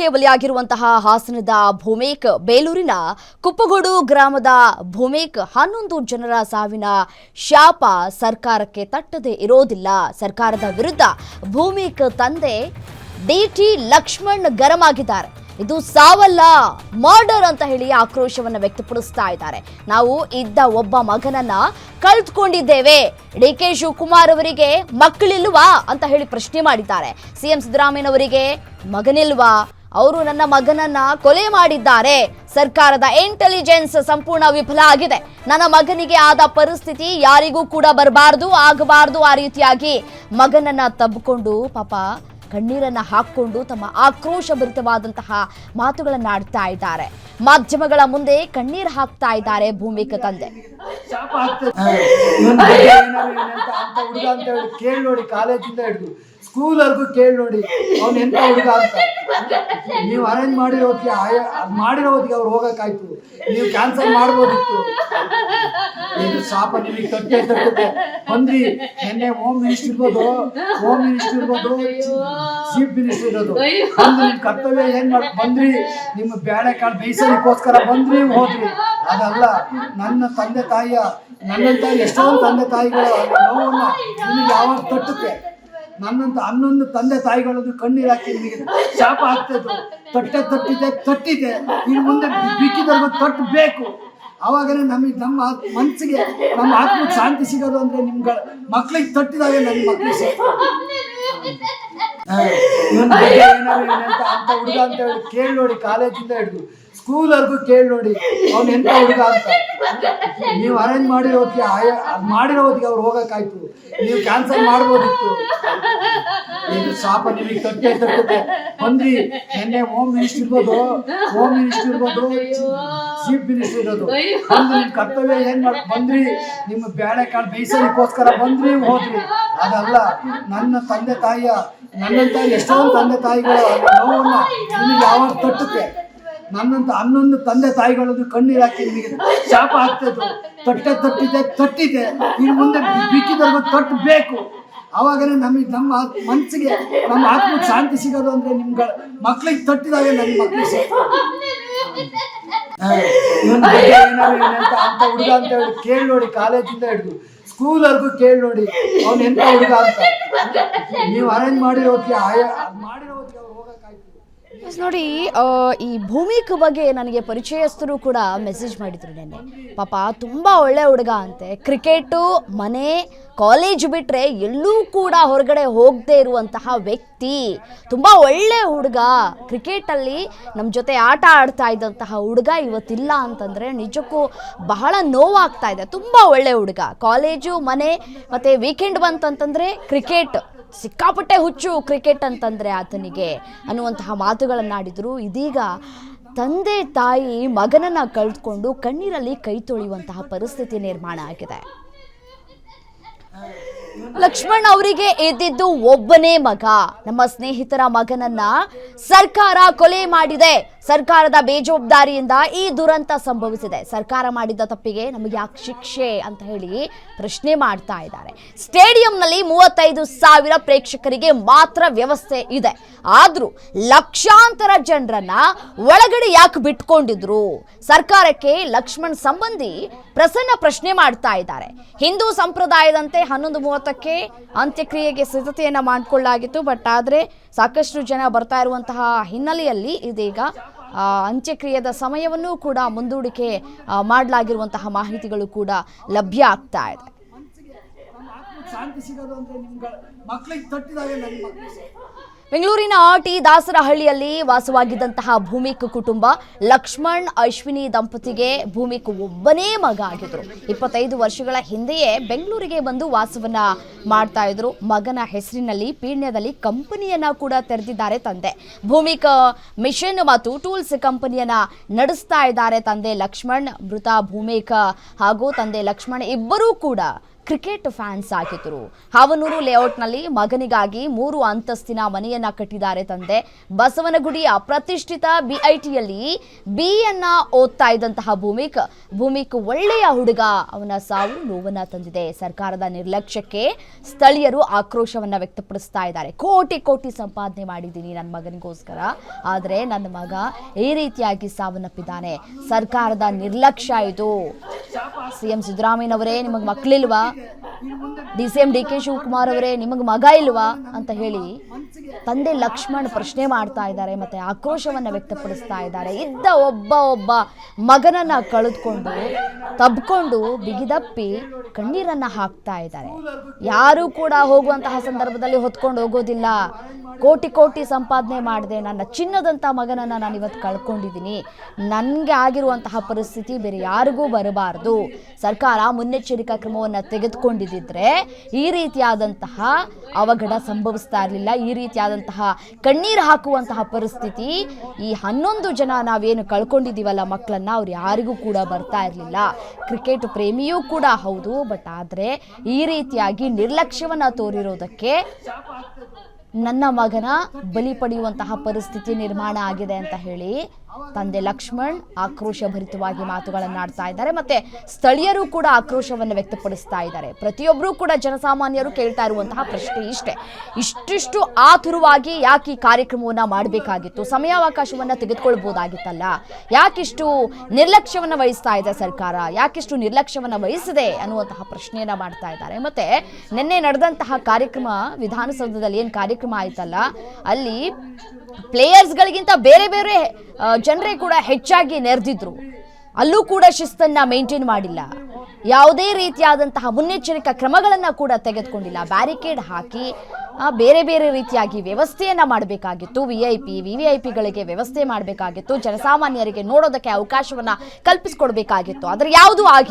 ಆರೋಪಕ್ಕೆ ಬಲಿಯಾಗಿರುವಂತಹ ಹಾಸನದ ಭೂಮೇಕ್ ಬೇಲೂರಿನ ಕುಪ್ಪಗೋಡು ಗ್ರಾಮದ ಭೂಮೇಕ್ ಹನ್ನೊಂದು ಜನರ ಸಾವಿನ ಶಾಪ ಸರ್ಕಾರಕ್ಕೆ ತಟ್ಟದೇ ಇರೋದಿಲ್ಲ. ಸರ್ಕಾರದ ವಿರುದ್ಧ ಭೂಮೇಕ್ ತಂದೆ ಡಿಟಿ ಲಕ್ಷ್ಮಣ್ ಗರಂ ಆಗಿದ್ದಾರೆ ಇದು ಸಾವಲ್ಲ ಮರ್ಡರ್ ಅಂತ ಹೇಳಿ ಆಕ್ರೋಶವನ್ನ ವ್ಯಕ್ತಪಡಿಸ್ತಾ ಇದ್ದಾರೆ. ನಾವು ಇದ್ದ ಒಬ್ಬ ಮಗನನ್ನ ಕಳೆದುಕೊಂಡಿದ್ದೇವೆ. ಡಿ ಕೆ ಶಿವಕುಮಾರ್ ಅವರಿಗೆ ಮಕ್ಕಳಿಲ್ವಾ ಅಂತ ಹೇಳಿ ಪ್ರಶ್ನೆ ಮಾಡಿದ್ದಾರೆ. ಸಿಎಂ ಸಿದ್ದರಾಮಯ್ಯನವರಿಗೆ ಮಗನಿಲ್ವಾ? ಅವರು ನನ್ನ ಮಗನನ್ನ ಕೊಲೆ ಮಾಡಿದ್ದಾರೆ. ಸರ್ಕಾರದ ಇಂಟೆಲಿಜೆನ್ಸ್ ಸಂಪೂರ್ಣ ವಿಫಲ ಆಗಿದೆ. ನನ್ನ ಮಗನಿಗೆ ಆದ ಪರಿಸ್ಥಿತಿ ಯಾರಿಗೂ ಕೂಡ ಬರಬಾರ್ದು, ಆಗಬಾರ್ದು ಆ ರೀತಿಯಾಗಿ ಮಗನನ್ನ ತಬ್ಕೊಂಡು ಪಾಪ ಕಣ್ಣೀರನ್ನ ಹಾಕೊಂಡು ತಮ್ಮ ಆಕ್ರೋಶಭರಿತವಾದಂತಹ ಮಾತುಗಳನ್ನ ಆಡ್ತಾ ಇದ್ದಾರೆ. ಮಾಧ್ಯಮಗಳ ಮುಂದೆ ಕಣ್ಣೀರು ಹಾಕ್ತಾ ಇದ್ದಾರೆ ಭೂಮಿಕ ತಂದೆ. ಶಾಪ ಅಂತ ಹುಡುಗ ಅಂತ ಹೇಳಿ ಕೇಳಿ ನೋಡಿ, ಕಾಲೇಜಿಂದ ಹಿಡಿದು, ಸ್ಕೂಲ್ವರೆಗೂ ಕೇಳಿ ನೋಡಿ, ಅವ್ನು ಎಂತ ಹುಡುಗ ಅಂತ. ನೀವು ಅರೇಂಜ್ ಮಾಡಿರೋ ಹೊತ್ತಿಗೆ ಮಾಡಿರೋ ಹೊತ್ತಿಗೆ ಅವ್ರು ಹೋಗಕ್ಕಾಯ್ತು. ನೀವು ಕ್ಯಾನ್ಸಲ್ ಮಾಡ್ಬೋದಿತ್ತು. ಇದು ಶಾಪ ನಿಮಗೆ ತಟ್ಟೆ ತಟ್ಟುತ್ತೆ ಬಂದ್ರಿ. ನಿನ್ನೆ ಹೋಮ್ ಮಿನಿಸ್ಟರ್ ಇರ್ಬೋದು ಹೋಮ್ ಮಿನಿಸ್ಟರ್ ಇರ್ಬೋದು ಚೀಫ್ ಮಿನಿಸ್ಟರ್ ಇರೋದು. ಬಂದು ನಿಮ್ ಕರ್ತವ್ಯ ಏನ್ ಮಾಡ್ ಬಂದ್ರಿ. ನಿಮ್ಮ ಬೇಳೆ ಕಾಳು ಬೇಯಿಸೋದಕ್ಕೋಸ್ಕರ ಬಂದ್ರಿ, ಹೋದ್ರಿ. ಅದಲ್ಲ, ನನ್ನ ತಂದೆ ತಾಯಿಯ, ನನ್ನಂತ ಎಷ್ಟೊಂದು ತಂದೆ ತಾಯಿಗಳು ನೋವನ್ನ ನಿಮಗೆ ಯಾವಾಗ ತಟ್ಟುತ್ತೆ? ನನ್ನಂತ ಹನ್ನೊಂದು ತಂದೆ ತಾಯಿಗಳದ್ದು ಕಣ್ಣೀರು ಹಾಕಿ ನಿಮಗೆ ಶಾಪ ಆಗ್ತದೆ ತಟ್ಟೆ ತಟ್ಟಿದೆ ತಟ್ಟಿದೆ. ಇನ್ನು ಮುಂದೆ ಬಿಕ್ಕಿದವ್ರಿಗೂ ತಟ್ಟಬೇಕು ಅವಾಗನೇ ನಮಗೆ ನಮ್ಮ ಮನಸ್ಸಿಗೆ ನಮ್ಮ ಆತ್ಮಕ್ಕೆ ಶಾಂತಿ ಸಿಗೋದು ಅಂದ್ರೆ ನಿಮ್ಗಳ ಮಕ್ಳಿಗೆ ತಟ್ಟಿದಾಗ ನನ್ನ ಮಕ್ಳಿಗೆ ಅಂತ ಹುಡುಗ ಅಂತ ಹೇಳಿ ಕೇಳಿ ನೋಡಿ ಕಾಲೇಜಿಂದ ಹಿಡಿದು, ಸ್ಕೂಲ್ವರೆಗೂ ಕೇಳಿ ನೋಡಿ ಅವ್ನು ಎಂತ ಹುಡುಗ ಅಂತ. ನೀವು ಅರೇಂಜ್ ಮಾಡಿರೋದಕ್ಕೆ ಮಾಡಿರೋದಕ್ಕೆ ಅವ್ರು ಹೋಗಕ್ಕಾಯ್ತು ನೀವು ಕ್ಯಾನ್ಸಲ್ ಮಾಡ್ಬೋದಿತ್ತು. ಇದು ಶಾಪ ನಿಮಗೆ ತಟ್ಟೆ ತಟ್ಟುತ್ತೆ ಬಂದ್ರಿ ನಿನ್ನೆ ಹೋಮ್ ಮಿನಿಸ್ಟರ್ ಇರ್ಬೋದು ಹೋಮ್ ಮಿನಿಸ್ಟರ್ ಇರ್ಬೋದು ಚೀಫ್ ಮಿನಿಸ್ಟರ್ ಇರೋದು ಬಂದು ನಿಮ್ ಕರ್ತವ್ಯ ಏನ್ ಮಾಡ್ ಬಂದ್ರಿ, ನಿಮ್ಮ ಬೇಳೆ ಕಾಳು ಬೇಯಿಸೋದಕ್ಕೋಸ್ಕರ ಬಂದ್ರಿ, ಹೋದ್ರಿ. ಅದಲ್ಲ, ನನ್ನ ತಂದೆ ತಾಯಿಯ, ನನ್ನಂತ ಎಷ್ಟೊಂದು ತಂದೆ ತಾಯಿಗಳು ನೋವನ್ನ ನಿಮಗೆ ಯಾವಾಗ ತಟ್ಟುತ್ತೆ? ನನ್ನಂತ ಹನ್ನೊಂದು ತಂದೆ ತಾಯಿಗಳದ್ದು ಕಣ್ಣೀರು ಹಾಕಿ ನಿಮಗೆ ಶಾಪ ಆಗ್ತದೆ ತಟ್ಟೆ ತಟ್ಟಿದೆ ತಟ್ಟಿದೆ. ಇನ್ನು ಮುಂದೆ ಬಿಕ್ಕಿದವ್ರಿಗೂ ತಟ್ಟಬೇಕು ಅವಾಗನೇ ನಮಗೆ ನಮ್ಮ ಮನಸ್ಸಿಗೆ ನಮ್ಮ ಆತ್ಮಕ್ಕೆ ಶಾಂತಿ ಸಿಗೋದು ಅಂದ್ರೆ ನಿಮ್ಗೆ ಮಕ್ಳಿಗೆ ತಟ್ಟಿದಾಗ ನನ್ನ ಮಕ್ಳಿಗೆ ಏನಂತ ಅಂತ ಹುಡುಗ ಅಂತ ಹೇಳಿ ಕೇಳಿ ನೋಡಿ, ಕಾಲೇಜಿಂದ ಹಿಡಿದು, ಸ್ಕೂಲ್ವರೆಗೂ ಕೇಳಿ ನೋಡಿ, ಅವ್ನು ಎಂತ ಹುಡುಗ ಅಂತ. ನೀವು ಅರೇಂಜ್ ಮಾಡಿರೋ ಹೊತ್ತಿಗೆ ಮಾಡಿರೋ ನೋಡಿ ಈ ಭೂಮಿಕ್ ಬಗ್ಗೆ ನನಗೆ ಪರಿಚಯಸ್ಥರು ಕೂಡ ಮೆಸೇಜ್ ಮಾಡಿದ್ರು ನೆನ್ನೆ. ಪಾಪ, ತುಂಬ ಒಳ್ಳೆ ಹುಡುಗ ಅಂತೆ. ಕ್ರಿಕೆಟು ಮನೆ ಕಾಲೇಜ್ ಬಿಟ್ಟರೆ ಎಲ್ಲೂ ಕೂಡ ಹೊರಗಡೆ ಹೋಗದೆ ಇರುವಂತಹ ವ್ಯಕ್ತಿ. ತುಂಬ ಒಳ್ಳೆ ಹುಡುಗ. ಕ್ರಿಕೆಟಲ್ಲಿ ನಮ್ಮ ಜೊತೆ ಆಟ ಆಡ್ತಾ ಇದ್ದಂತಹ ಹುಡುಗ ಇವತ್ತಿಲ್ಲ ಅಂತಂದರೆ ನಿಜಕ್ಕೂ ಬಹಳ ನೋವಾಗ್ತಾ ಇದೆ. ತುಂಬ ಒಳ್ಳೆ ಹುಡುಗ. ಕಾಲೇಜು ಮನೆ, ಮತ್ತು ವೀಕೆಂಡ್ ಬಂತಂತಂದರೆ ಕ್ರಿಕೆಟ್ ಸಿಕ್ಕಾಪಟ್ಟೆ ಹುಚ್ಚು ಕ್ರಿಕೆಟ್ ಅಂತಂದ್ರೆ ಆತನಿಗೆ ಅನ್ನುವಂತಹ ಮಾತುಗಳನ್ನಾಡಿದರು. ಇದೀಗ ತಂದೆ ತಾಯಿ ಮಗನನ್ನ ಕಳೆದುಕೊಂಡು ಕಣ್ಣೀರಲ್ಲಿ ಕೈ ತೊಳೆಯುವಂತಹ ಪರಿಸ್ಥಿತಿ ನಿರ್ಮಾಣ ಆಗಿದೆ. ಲಕ್ಷ್ಮಣ್ ಅವರಿಗೆ ಇದ್ದಿದ್ದು ಒಬ್ಬನೇ ಮಗ. ನಮ್ಮ ಸ್ನೇಹಿತರ ಮಗನನ್ನ ಸರ್ಕಾರ ಕೊಲೆ ಮಾಡಿದೆ. ಸರ್ಕಾರದ ಬೇಜವಾಬ್ದಾರಿಯಿಂದ ಈ ದುರಂತ ಸಂಭವಿಸಿದೆ. ಸರ್ಕಾರ ಮಾಡಿದ ತಪ್ಪಿಗೆ ನಮಗೆ ಯಾಕೆ ಶಿಕ್ಷೆ ಅಂತ ಹೇಳಿ ಪ್ರಶ್ನೆ ಮಾಡ್ತಾ ಇದ್ದಾರೆ. ಸ್ಟೇಡಿಯಂನಲ್ಲಿ ಮೂವತ್ತೈದು ಸಾವಿರ ಪ್ರೇಕ್ಷಕರಿಗೆ ಮಾತ್ರ ವ್ಯವಸ್ಥೆ ಇದೆ. ಆದ್ರೂ ಲಕ್ಷಾಂತರ ಜನರನ್ನ ಒಳಗಡೆ ಯಾಕೆ ಬಿಟ್ಕೊಂಡಿದ್ರು? ಸರ್ಕಾರಕ್ಕೆ ಲಕ್ಷ್ಮಣ್ ಸಂಬಂಧಿ ಪ್ರಸನ್ನ ಪ್ರಶ್ನೆ ಮಾಡ್ತಾ ಇದ್ದಾರೆ. ಹಿಂದೂ ಸಂಪ್ರದಾಯದಂತೆ ಹನ್ನೊಂದು ಮೂವತ್ತಕ್ಕೆ ಅಂತ್ಯಕ್ರಿಯೆಗೆ ಸಿದ್ಧತೆಯನ್ನ ಮಾಡಿಕೊಳ್ಳಲಾಗಿತ್ತು ಬಟ್ ಆದರೆ ಸಾಕಷ್ಟು ಜನ ಬರ್ತಾ ಇರುವಂತಹ ಹಿನ್ನೆಲೆಯಲ್ಲಿ ಇದೀಗ ಅಂತ್ಯಕ್ರಿಯದ ಸಮಯವನ್ನು ಕೂಡ ಮುಂದೂಡಿಕೆ ಮಾಡಲಾಗಿರುವಂತಹ ಮಾಹಿತಿಗಳು ಕೂಡ ಲಭ್ಯ ಆಗ್ತಾ ಇದೆ ಶಾಂತಿ ಸಿಗೋದು ಅಂದ್ರೆ ನಿಮ್ಗೆ ಮಕ್ಳಿಗೆ. ಬೆಂಗಳೂರಿನ ಟಿ ದಾಸರಹಳ್ಳಿಯಲ್ಲಿ ವಾಸವಾಗಿದ್ದಂತಹ ಭೂಮಿಕ್ ಕುಟುಂಬ ಲಕ್ಷ್ಮಣ್ ಅಶ್ವಿನಿ ದಂಪತಿಗೆ ಭೂಮಿಕ್ ಒಬ್ಬನೇ ಮಗ ಆಗಿದ್ರು. ಇಪ್ಪತ್ತೈದು ವರ್ಷಗಳ ಹಿಂದೆಯೇ ಬೆಂಗಳೂರಿಗೆ ಬಂದು ವಾಸವನ್ನ ಮಾಡ್ತಾ ಇದ್ರು. ಮಗನ ಹೆಸರಿನಲ್ಲಿ ಪೀಣ್ಯದಲ್ಲಿ ಕಂಪನಿಯನ್ನ ಕೂಡ ತೆರೆದಿದ್ದಾರೆ ತಂದೆ. ಭೂಮಿಕ ಮಿಷನ್ ಮತ್ತು ಟೂಲ್ಸ್ ಕಂಪನಿಯನ್ನ ನಡೆಸ್ತಾ ಇದ್ದಾರೆ ತಂದೆ ಲಕ್ಷ್ಮಣ್, ಮೃತ ಭೂಮಿಕ ಹಾಗೂ ತಂದೆ ಲಕ್ಷ್ಮಣ್ ಇಬ್ಬರೂ ಕೂಡ ಕ್ರಿಕೆಟ್ ಫ್ಯಾನ್ಸ್ ಆಗಿದ್ರು ಹಾವನೂರು ಲೇಔಟ್ನಲ್ಲಿ ಮಗನಿಗಾಗಿ ಮೂರು ಅಂತಸ್ತಿನ ಮನೆಯನ್ನ ಕಟ್ಟಿದ್ದಾರೆ ತಂದೆ. ಬಸವನಗುಡಿಯ ಪ್ರತಿಷ್ಠಿತ ಬಿಐಟಿಯಲ್ಲಿ ಬಿಯನ್ನ ಓದ್ತಾ ಇದ್ದಂತಹ ಭೂಮಿಕ್ ಭೂಮಿಕ್ ಒಳ್ಳೆಯ ಹುಡುಗ. ಅವನ ಸಾವು ನೋವನ್ನ ತಂದಿದೆ. ಸರ್ಕಾರದ ನಿರ್ಲಕ್ಷ್ಯಕ್ಕೆ ಸ್ಥಳೀಯರು ಆಕ್ರೋಶವನ್ನ ವ್ಯಕ್ತಪಡಿಸ್ತಾ ಇದ್ದಾರೆ. ಕೋಟಿ ಕೋಟಿ ಸಂಪಾದನೆ ಮಾಡಿದ್ದೀನಿ ನನ್ನ ಮಗನಿಗೋಸ್ಕರ. ಆದರೆ ನನ್ನ ಮಗ ಈ ರೀತಿಯಾಗಿ ಸಾವನ್ನಪ್ಪಿದ್ದಾನೆ. ಸರ್ಕಾರದ ನಿರ್ಲಕ್ಷ್ಯ ಇದು. ಸಿಎಂ ಸಿದ್ದರಾಮಯ್ಯನವರೇ, ನಿಮಗೆ ಮಕ್ಕಳಿಲ್ವಾ D C M D K Shivakumar ಅವರೇ ನಿಮಗೆ ಮಗ ಇಲ್ವಾ ಅಂತ ಹೇಳಿ ತಂದೆ ಲಕ್ಷ್ಮಣ್ ಪ್ರಶ್ನೆ ಮಾಡ್ತಾ ಇದ್ದಾರೆ ಮತ್ತೆ ಆಕ್ರೋಶವನ್ನ ವ್ಯಕ್ತಪಡಿಸ್ತಾ ಇದ್ದಾರೆ. ಇದ್ದ ಒಬ್ಬ ಒಬ್ಬ ಮಗನನ್ನ ಕಳೆದುಕೊಂಡು, ತಬ್ಕೊಂಡು ಬಿಗಿದಪ್ಪಿ ಕಣ್ಣೀರನ್ನ ಹಾಕ್ತಾ ಇದ್ದಾರೆ. ಯಾರು ಕೂಡ ಹೋಗುವಂತಹ ಸಂದರ್ಭದಲ್ಲಿ ಹೊತ್ಕೊಂಡು ಹೋಗೋದಿಲ್ಲ. ಕೋಟಿ ಕೋಟಿ ಸಂಪಾದನೆ ಮಾಡಿದೆ ನನ್ನ ಚಿನ್ನದಂಥ ಮಗನನ್ನ ನಾನು ಇವತ್ತು ಕಳ್ಕೊಂಡಿದ್ದೀನಿ. ನನಗೆ ಆಗಿರುವಂತಹ ಪರಿಸ್ಥಿತಿ ಬೇರೆ ಯಾರಿಗೂ ಬರಬಾರ್ದು. ಸರ್ಕಾರ ಮುನ್ನೆಚ್ಚರಿಕಾ ಕ್ರಮವನ್ನು ತೆಗೆದುಕೊಂಡಿದ್ದರೆ ಈ ರೀತಿಯಾದಂತಹ ಅವಘಡ ಸಂಭವಿಸ್ತಾ ಇರಲಿಲ್ಲ. ಈ ರೀತಿಯಾದಂತಹ ಕಣ್ಣೀರು ಹಾಕುವಂತಹ ಪರಿಸ್ಥಿತಿ ಈ ಹನ್ನೊಂದು ಜನ ನಾವೇನು ಕಳ್ಕೊಂಡಿದ್ದೀವಲ್ಲ ಮಕ್ಕಳನ್ನ ಅವ್ರು ಯಾರಿಗೂ ಕೂಡ ಬರ್ತಾ ಇರಲಿಲ್ಲ. ಕ್ರಿಕೆಟ್ ಪ್ರೇಮಿಯೂ ಕೂಡ ಹೌದು, ಬಟ್ ಆದರೆ ಈ ರೀತಿಯಾಗಿ ನಿರ್ಲಕ್ಷ್ಯವನ್ನು ತೋರಿರೋದಕ್ಕೆ ನನ್ನ ಮಗನ ಬಲಿ ಪಡೆಯುವಂತಹ ಪರಿಸ್ಥಿತಿ ನಿರ್ಮಾಣ ಆಗಿದೆ ಅಂತ ಹೇಳಿ ತಂದೆ ಲಕ್ಷ್ಮಣ್ ಆಕ್ರೋಶಭರಿತವಾಗಿ ಮಾತುಗಳನ್ನಾಡ್ತಾ ಇದ್ದಾರೆ ಮತ್ತೆ ಸ್ಥಳೀಯರು ಕೂಡ ಆಕ್ರೋಶವನ್ನು ವ್ಯಕ್ತಪಡಿಸ್ತಾ ಇದ್ದಾರೆ. ಪ್ರತಿಯೊಬ್ಬರೂ ಕೂಡ ಜನಸಾಮಾನ್ಯರು ಕೇಳ್ತಾ ಇರುವಂತಹ ಪ್ರಶ್ನೆ ಇಷ್ಟೇ. ಇಷ್ಟಿಷ್ಟು ಆತುರವಾಗಿ ಯಾಕೆ ಈ ಕಾರ್ಯಕ್ರಮವನ್ನ ಮಾಡಬೇಕಾಗಿತ್ತು? ಸಮಯಾವಕಾಶವನ್ನ ತೆಗೆದುಕೊಳ್ಬೋದಾಗಿತ್ತಲ್ಲ? ಯಾಕಿಷ್ಟು ನಿರ್ಲಕ್ಷ್ಯವನ್ನ ವಹಿಸ್ತಾ ಇದೆ ಸರ್ಕಾರ? ಯಾಕಿಷ್ಟು ನಿರ್ಲಕ್ಷ್ಯವನ್ನು ವಹಿಸಿದೆ ಅನ್ನುವಂತಹ ಪ್ರಶ್ನೆಯನ್ನ ಮಾಡ್ತಾ ಇದ್ದಾರೆ. ಮತ್ತೆ ನಿನ್ನೆ ನಡೆದಂತಹ ಕಾರ್ಯಕ್ರಮ, ವಿಧಾನಸೌಧದಲ್ಲಿ ಏನು ಕಾರ್ಯಕ್ರಮ ಆಯ್ತಲ್ಲ? ಅಲ್ಲಿ ಪ್ಲೇಯರ್ಸ್ಗಳಿಗಿಂತ ಬೇರೆ ಬೇರೆ ಜನರೇ ಕೂಡ ಹೆಚ್ಚಾಗಿ ನೆರೆದಿದ್ರು. ಅಲ್ಲೂ ಕೂಡ ಶಿಸ್ತನ್ನ ಮೇಂಟೈನ್ ಮಾಡಿಲ್ಲ. ಯಾವುದೇ ರೀತಿಯಾದಂತಹ ಮುನ್ನೆಚ್ಚರಿಕಾ ಕ್ರಮಗಳನ್ನು ಕೂಡ ತೆಗೆದುಕೊಂಡಿಲ್ಲ. ಬ್ಯಾರಿಕೇಡ್ ಹಾಕಿ ಬೇರೆ ಬೇರೆ ರೀತಿಯಾಗಿ ವ್ಯವಸ್ಥೆಯನ್ನ ಮಾಡಬೇಕಾಗಿತ್ತು. V I P V V I ಪಿಗಳಿಗೆ ವ್ಯವಸ್ಥೆ ಮಾಡಬೇಕಾಗಿತ್ತು. ಜನಸಾಮಾನ್ಯರಿಗೆ ನೋಡೋದಕ್ಕೆ ಅವಕಾಶವನ್ನ ಕಲ್ಪಿಸಿಕೊಡ್ಬೇಕಾಗಿತ್ತು. ಆದರೆ ಯಾವುದೂ ಆಗಿಲ್ಲ.